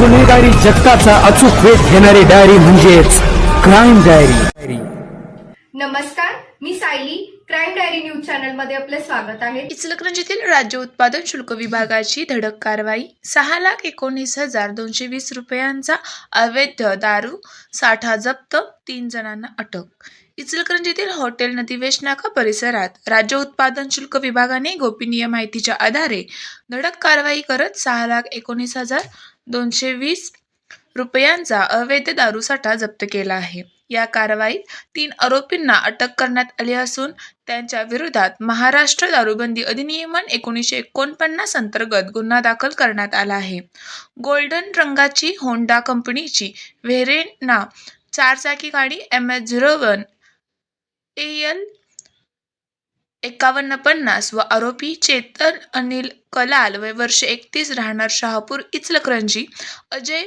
गुन्हेगारी जगताचा अचूक वेध घेणारी डायरी म्हणजेच क्राईम डायरी नमस्कार मी सायली. क्राईम डायरी न्यूज चॅनलमध्ये आपले स्वागत आहे. इचलकरंजीतील राज्य उत्पादन शुल्क विभागाची धडक कारवाई. सहा लाख एकोणीस हजार दोनशे वीस रुपयांचा अवैध दारू साठा जप्त तीन जणांना अटक. इचलकरंजीतील हॉटेल नदीवेश नाका परिसरात राज्य उत्पादन शुल्क विभागाने गोपनीय माहितीच्या आधारे धडक कारवाई करत सहा लाख एकोणीस हजार दोनशे वीस रुपयांचा अवैध दारूसाठा जप्त केला आहे. या कारवाईत तीन आरोपींना अटक करण्यात आली असून त्यांच्या विरोधात महाराष्ट्र दारूबंदी अधिनियमन एकोणीसशे एकोणपन्नास अंतर्गत गुन्हा दाखल करण्यात आला आहे. गोल्डन रंगाची होंडा कंपनीची व्हेरेना चारचाकी गाडी M H zero one A L एकावन्न पन्नास व आरोपी चेतन अनिल कलाल वय वर्ष एकतीस राहणार शहापूर इचलकरंजी. अजय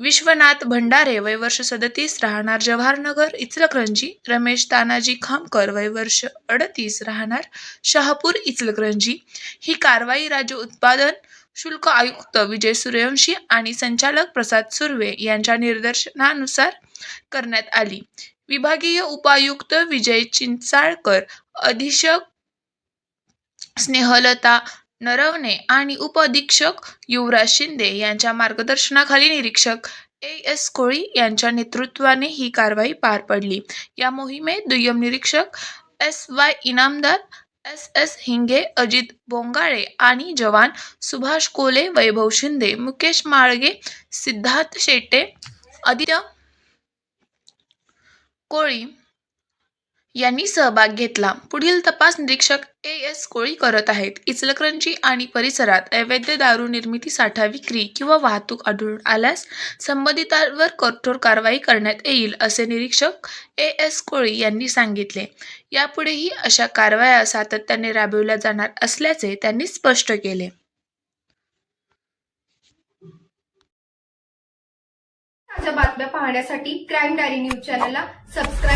विश्वनाथ भंडारे वय वर्ष सदतीस राहणार जवाहरनगर इचलकरंजी. रमेश तानाजी खामकर वय वर्ष अडतीस राहणार शहापूर इचलकरंजी. ही कारवाई राज्य उत्पादन शुल्क आयुक्त विजय सूर्यवंशी आणि संचालक प्रसाद सुर्वे यांच्या निर्देशनानुसार करण्यात आली. विभागीय उपायुक्त विजय चिंचाळकर अधीक्षक स्नेहलता नरवणे आणि उपअधीक्षक युवराज शिंदे यांच्या मार्गदर्शनाखाली निरीक्षक ए एस कोळी यांच्या नेतृत्वाने ही कारवाई पार पडली. या मोहिमेत दुय्यम निरीक्षक S Y Inamdar S S Hinge Ajit Bongale आणि जवान सुभाष कोले वैभव शिंदे मुकेश माळगे सिद्धार्थ शेटे आदित्य कोळी यांनी सहभाग घेतला. पुढील तपास निरीक्षक ए. एस. कोळी करत आहेत. इचलकरंजी आणि परिसरात अवैध दारू निर्मिती साठा विक्री किंवा वाहतूक आढळून आल्यास संबंधितांवर कठोर कारवाई करण्यात येईल असे निरीक्षक ए. एस. कोळी यांनी सांगितले. यापुढेही अशा कारवाया सातत्याने राबविल्या जाणार असल्याचे त्यांनी स्पष्ट केले. बातम्या पाहण्यासाठी क्राईम डायरी न्यूज चॅनलला सबस्क्राईब